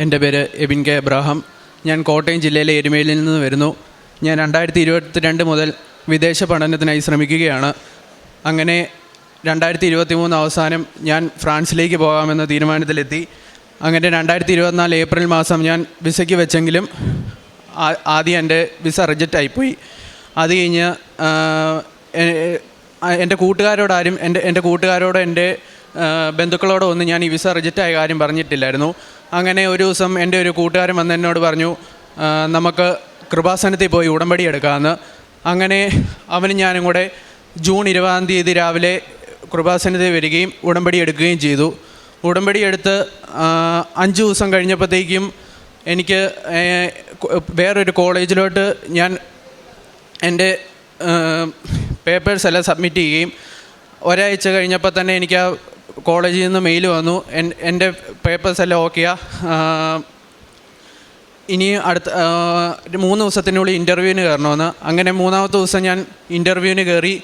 എന്റെ പേര് എബിൻ കെ എബ്രാഹാം ഞാൻ കോട്ടയം ജില്ലയിലെ എരുമേലിൽ നിന്ന് വരുന്നു. ഞാൻ രണ്ടായിരത്തി ഇരുപത്തിരണ്ട് മുതൽ വിദേശ പഠനത്തിനായി ശ്രമിക്കുകയാണ്. അങ്ങനെ രണ്ടായിരത്തി ഇരുപത്തി മൂന്ന് അവസാനം ഞാൻ ഫ്രാൻസിലേക്ക് പോകാമെന്ന തീരുമാനത്തിലെത്തി. അങ്ങനെ രണ്ടായിരത്തി ഇരുപത്തിനാല് ഏപ്രിൽ മാസം ഞാൻ വിസയ്ക്ക് വെച്ചെങ്കിലും ആദ്യം എന്റെ വിസ റിജക്റ്റായിപ്പോയി അത് കഴിഞ്ഞ് എന്റെ കൂട്ടുകാരോടാരും എന്റെ എന്റെ കൂട്ടുകാരോട് എന്റെ ബന്ധുക്കളോടോ ഒന്നും ഞാൻ ഈ വിസ റിജക്റ്റായ കാര്യം പറഞ്ഞിട്ടില്ലായിരുന്നു. അങ്ങനെ ഒരു ദിവസം എന്റെ ഒരു കൂട്ടുകാരൻ വന്ന് എന്നോട് പറഞ്ഞു നമുക്ക് കൃപാസനത്തിൽ പോയി ഉടമ്പടി എടുക്കാമെന്ന് അങ്ങനെ അവനും ഞാനും കൂടെ ജൂൺ ഇരുപതാം തീയതി രാവിലെ കൃപാസനത്തിൽ വരികയും ഉടമ്പടി എടുക്കുകയും ചെയ്തു. ഉടമ്പടി എടുത്ത് അഞ്ച് ദിവസം കഴിഞ്ഞപ്പോഴത്തേക്കും എനിക്ക് വേറൊരു കോളേജിലോട്ട് ഞാൻ എന്റെ പേപ്പേഴ്സ് എല്ലാം സബ്മിറ്റ് ചെയ്യുകയും ഒരാഴ്ച കഴിഞ്ഞപ്പോൾ തന്നെ എനിക്ക് ആ കോളേജിൽ നിന്ന് മെയിൽ വന്നു. എൻ- എന്റെ പേപ്പേഴ്സ് എല്ലാം ഓക്കെയാ. ഇനി അടുത്ത മൂന്ന് ദിവസത്തിനുള്ളിൽ ഇന്റർവ്യൂവിന് കയറണമെന്ന്. അങ്ങനെ മൂന്നാമത്തെ ദിവസം ഞാൻ ഇന്റർവ്യൂവിന് കയറി.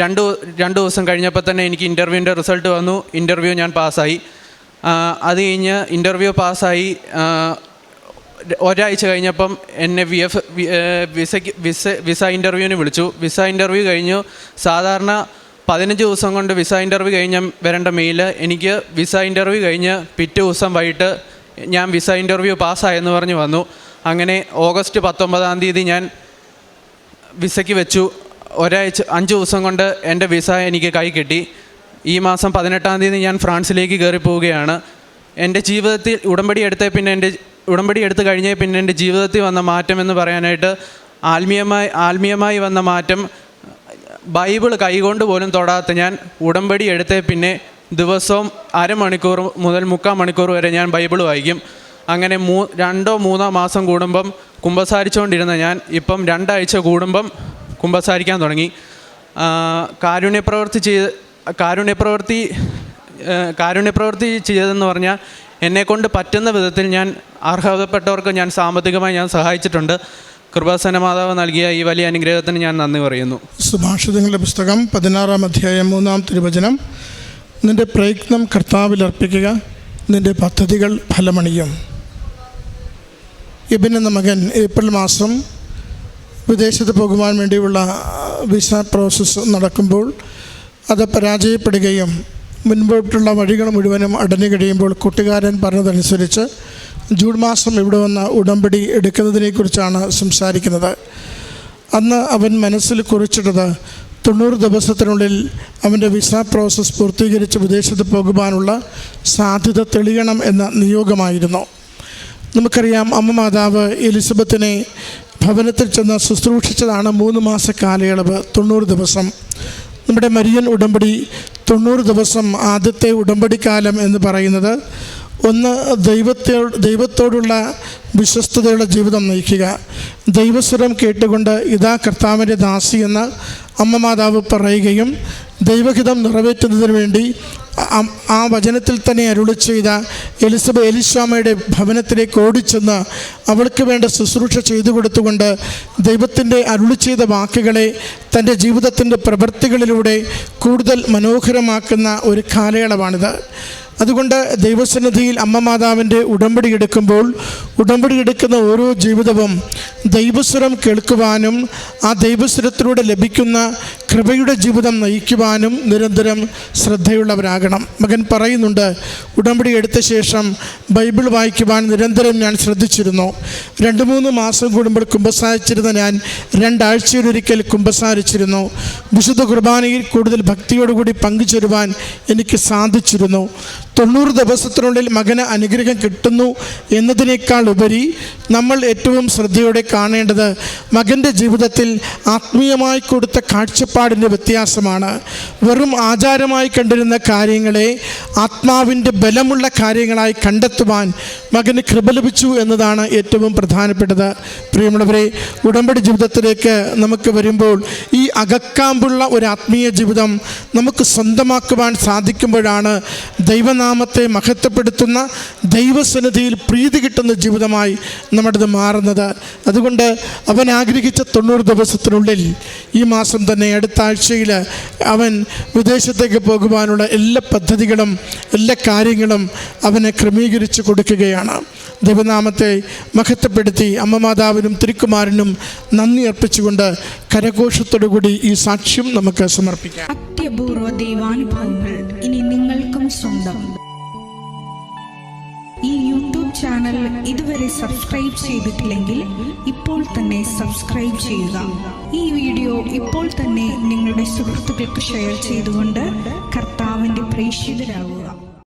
രണ്ട് രണ്ട് ദിവസം കഴിഞ്ഞപ്പോൾ തന്നെ എനിക്ക് ഇന്റർവ്യൂവിന്റെ റിസൾട്ട് വന്നു. ഇന്റർവ്യൂ ഞാൻ പാസ്സായി. അത് കഴിഞ്ഞ് ഇന്റർവ്യൂ പാസ്സായി. ഒരാഴ്ച കഴിഞ്ഞപ്പം എന്നെ വി എഫ് വിസയ്ക്ക് വിസ വിസ ഇന്റർവ്യൂവിന് വിളിച്ചു. വിസ ഇന്റർവ്യൂ കഴിഞ്ഞു. സാധാരണ പതിനഞ്ച് ദിവസം കൊണ്ട് വിസ ഇന്റർവ്യൂ കഴിഞ്ഞ വരേണ്ട മെയിൽ എനിക്ക് വിസ ഇന്റർവ്യൂ കഴിഞ്ഞ് പിറ്റേ ദിവസം വൈകിട്ട് ഞാൻ വിസ ഇന്റർവ്യൂ പാസ്സായെന്ന് പറഞ്ഞ് വന്നു. അങ്ങനെ ഓഗസ്റ്റ് പത്തൊമ്പതാം തീയതി ഞാൻ വിസയ്ക്ക് വെച്ചു. ഒരാഴ്ച അഞ്ച് ദിവസം കൊണ്ട് എന്റെ വിസ എനിക്ക് കൈ കിട്ടി. ഈ മാസം പതിനെട്ടാം തീയതി ഞാൻ ഫ്രാൻസിലേക്ക് കയറി പോവുകയാണ്. എന്റെ ജീവിതത്തിൽ ഉടമ്പടി എടുത്തേ പിന്നെ എന്റെ ഉടമ്പടി എടുത്തു കഴിഞ്ഞേ പിന്നെ എന്റെ ജീവിതത്തിൽ വന്ന മാറ്റം എന്ന് പറയാനായിട്ട് ആത്മീയമായി ആത്മീയമായി വന്ന മാറ്റം ബൈബിൾ കൈകൊണ്ട് പോലും തൊടാത്ത ഞാൻ ഉടമ്പടി എടുത്തേ പിന്നെ ദിവസവും അരമണിക്കൂർ മുതൽ മുക്കാൽ മണിക്കൂർ വരെ ഞാൻ ബൈബിൾ വായിക്കും. അങ്ങനെ മൂ രണ്ടോ മൂന്നോ മാസം കൂടുമ്പം കുമ്പസാരിച്ചുകൊണ്ടിരുന്ന ഞാൻ ഇപ്പം രണ്ടാഴ്ച കൂടുമ്പം കുമ്പസാരിക്കാൻ തുടങ്ങി. കാരുണ്യപ്രവൃത്തി ചെയ്ത് കാരുണ്യപ്രവൃത്തി കാരുണ്യപ്രവൃത്തി ചെയ്തതെന്ന് പറഞ്ഞാൽ എന്നെക്കൊണ്ട് പറ്റുന്ന വിധത്തിൽ ഞാൻ അർഹതപ്പെട്ടവർക്ക് ഞാൻ സാമ്പത്തികമായി ഞാൻ സഹായിച്ചിട്ടുണ്ട്. കൃപാസന മാതാവ് നൽകിയ ഈ വലിയ അനുഗ്രഹത്തിന് ഞാൻ നന്ദി പറയുന്നു. സുഭാഷിതങ്ങളുടെ പുസ്തകം പതിനാറാം അധ്യായം മൂന്നാം തിരുവചനം. നിന്റെ പ്രയത്നം കർത്താവിൽ അർപ്പിക്കുക നിന്റെ പദ്ധതികൾ ഫലമണിയും. ഇബിൻ എന്ന മകൻ ഏപ്രിൽ മാസം വിദേശത്ത് പോകുവാൻ വേണ്ടിയുള്ള വിസ പ്രോസസ്സ് നടക്കുമ്പോൾ അത് പരാജയപ്പെടുകയും മുൻപോട്ടുള്ള വഴികൾ മുഴുവനും അടഞ്ഞു കഴിയുമ്പോൾ കൂട്ടുകാരൻ പറഞ്ഞതനുസരിച്ച് ജൂൺ മാസം ഇവിടെ വന്ന് ഉടമ്പടി എടുക്കുന്നതിനെക്കുറിച്ചാണ് സംസാരിക്കുന്നത്. അന്ന് അവൻ മനസ്സിൽ കുറിച്ചിട്ടത് തൊണ്ണൂറ് ദിവസത്തിനുള്ളിൽ അവന്റെ വിസ പ്രോസസ്സ് പൂർത്തീകരിച്ച് വിദേശത്ത് പോകുവാനുള്ള സാധ്യത തെളിയണം എന്ന നിയോഗമായിരുന്നു. നമുക്കറിയാം അമ്മ മാതാവ് എലിസബത്തിനെ ഭവനത്തിൽ ചെന്ന് ശുശ്രൂഷിച്ചതാണ് മൂന്ന് മാസ കാലയളവ് തൊണ്ണൂറ് ദിവസം. നമ്മുടെ മരിയൻ ഉടമ്പടി തൊണ്ണൂറ് ദിവസം ആദ്യത്തെ ഉടമ്പടി കാലം എന്ന് പറയുന്നത് ഒന്ന് ദൈവത്തെ ദൈവത്തോടുള്ള വിശ്വസ്തതയുള്ള ജീവിതം നയിക്കുക. ദൈവസ്വരം കേട്ടുകൊണ്ട് ഇതാ കർത്താവിന്റെ ദാസി എന്ന് അമ്മ മാതാവ് പറയുകയും ദൈവഹിതം നിറവേറ്റുന്നതിന് വേണ്ടി ആ- വചനത്തിൽ തന്നെ അരുളി ചെയ്ത എലിസബ എലിശാമയുടെ ഭവനത്തിലേക്ക് ഓടിച്ചെന്ന് അവൾക്ക് വേണ്ട ശുശ്രൂഷ ചെയ്തു കൊടുത്തുകൊണ്ട് ദൈവത്തിന്റെ അരുളി ചെയ്ത വാക്കുകളെ തന്റെ ജീവിതത്തിന്റെ പ്രവൃത്തികളിലൂടെ കൂടുതൽ മനോഹരമാക്കുന്ന ഒരു കാലയളവാണിത്. അതുകൊണ്ട് ദൈവസന്നിധിയിൽ അമ്മ മാതാവിന്റെ ഉടമ്പടി എടുക്കുമ്പോൾ ഉടമ്പടി എടുക്കുന്ന ഓരോ ജീവിതവും ദൈവസ്വരം കേൾക്കുവാനും ആ ദൈവസ്വരത്തിലൂടെ ലഭിക്കുന്ന കൃപയുടെ ജീവിതം നയിക്കുവാനും നിരന്തരം ശ്രദ്ധയുള്ളവരാകണം. മകൻ പറയുന്നുണ്ട് ഉടമ്പടി എടുത്ത ശേഷം ബൈബിൾ വായിക്കുവാൻ നിരന്തരം ഞാൻ ശ്രദ്ധിച്ചിരുന്നു. രണ്ട് മൂന്ന് മാസം കൂടുമ്പോൾ കുമ്പസാരിച്ചിരുന്ന ഞാൻ രണ്ടാഴ്ചയിലൊരിക്കൽ കുമ്പസാരിച്ചിരുന്നു. വിശുദ്ധ കുർബാനയിൽ കൂടുതൽ ഭക്തിയോടുകൂടി പങ്കുചേരുവാൻ എനിക്ക് സാധിച്ചിരുന്നു. തൊണ്ണൂറ് ദിവസത്തിനുള്ളിൽ മകന് അനുഗ്രഹം കിട്ടുന്നു എന്നതിനേക്കാൾ ഉപരി നമ്മൾ ഏറ്റവും ശ്രദ്ധയോടെ കാണേണ്ടത് മകന്റെ ജീവിതത്തിൽ ആത്മീയമായി കൊടുത്ത കാഴ്ചപ്പാടിന്റെ വ്യത്യാസമാണ്. വെറും ആചാരമായി കണ്ടിരുന്ന കാര്യങ്ങളെ ആത്മാവിന്റെ ബലമുള്ള കാര്യങ്ങളായി കണ്ടെത്തുവാൻ മകന് കൃപ ലഭിച്ചു എന്നതാണ് ഏറ്റവും പ്രധാനപ്പെട്ടത്. പ്രിയമുള്ളവരെ ഉടമ്പടി ജീവിതത്തിലേക്ക് നമുക്ക് വരുമ്പോൾ ഈ അകക്കാമ്പുള്ള ഒരു ആത്മീയ ജീവിതം നമുക്ക് സ്വന്തമാക്കുവാൻ സാധിക്കുമ്പോഴാണ് ദൈവനാമത്തെ മഹത്വപ്പെടുത്തുന്ന ദൈവസന്നിധിയിൽ പ്രീതി കിട്ടുന്ന ജീവിതമായി നമ്മുടേത് മാറുന്നത്. അതുകൊണ്ട് അവൻ ആഗ്രഹിച്ച തൊണ്ണൂറ് ദിവസത്തിനുള്ളിൽ ഈ മാസം തന്നെ അടുത്ത ആഴ്ചയിൽ അവൻ വിദേശത്തേക്ക് പോകുവാനുള്ള എല്ലാ പദ്ധതികളും എല്ലാ കാര്യങ്ങളും അവനെ ക്രമീകരിച്ച് കൊടുക്കുകയാണ്. ദൈവനാമത്തെ മഹത്വപ്പെടുത്തി അമ്മ മാതാവിനും തിരുക്കുമാരനും നന്ദി അർപ്പിച്ചുകൊണ്ട് കരഘോഷത്തോടുകൂടി ഈ സാക്ഷ്യം നമുക്ക് സമർപ്പിക്കാം. അത്യപൂർവ ദൈവാനുഭവങ്ങൾ ഇനി നിങ്ങൾക്കും സ്വന്തം. ഈ യൂട്യൂബ് ചാനൽ ഇതുവരെ സബ്സ്ക്രൈബ് ചെയ്തിട്ടില്ലെങ്കിൽ ഇപ്പോൾ തന്നെ സബ്സ്ക്രൈബ് ചെയ്യുക. ഈ വീഡിയോ ഇപ്പോൾ തന്നെ നിങ്ങളുടെ സുഹൃത്തുക്കൾക്ക് ഷെയർ ചെയ്തുകൊണ്ട് കർത്താവിന്റെ പ്രേക്ഷിതരാകുക